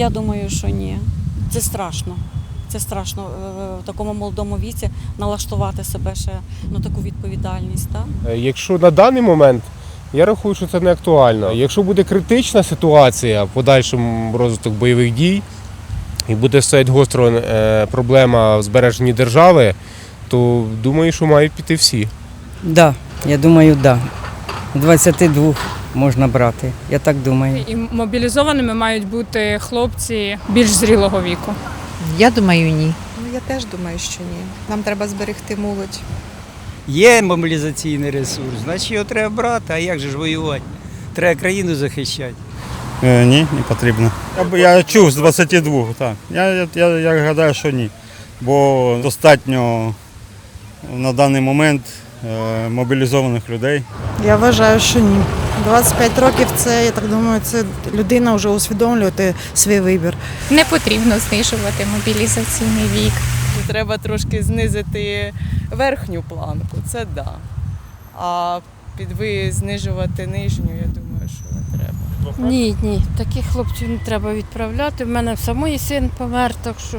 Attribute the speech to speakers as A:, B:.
A: Я думаю, що ні. Це страшно. Це страшно е, в такому молодому віці налаштувати себе ще на таку відповідальність. Так?
B: Е, Якщо на даний момент, я рахую, що це не актуально. Якщо буде критична ситуація в подальшому розвиток бойових дій і буде стоять гостро е, проблема в збереженні держави, то думаю, що мають піти всі.
C: Да, я думаю, так. да. 22 можна брати. Я так думаю.
D: І мобілізованими мають бути хлопці більш зрілого віку.
E: Я думаю, ні.
F: Ну, я теж думаю, що ні. Нам треба зберегти молодь.
G: Є мобілізаційний ресурс, значить його треба брати, а як же ж воювати? Треба країну захищати.
H: Е, ні, не потрібно. Я, я чув з 22, так. Я, я, я, я гадаю, що ні. Бо достатньо на даний момент е, мобілізованих людей.
I: Я вважаю, що ні. 25 років це, я так думаю, це людина вже усвідомлює свій вибір.
J: Не потрібно знижувати мобілізаційний вік.
K: Треба трошки знизити верхню планку, це да. А підви знижувати нижню, я думаю, що не треба.
A: Ні, ні, таких хлопців не треба відправляти. В мене в самої син помер, так що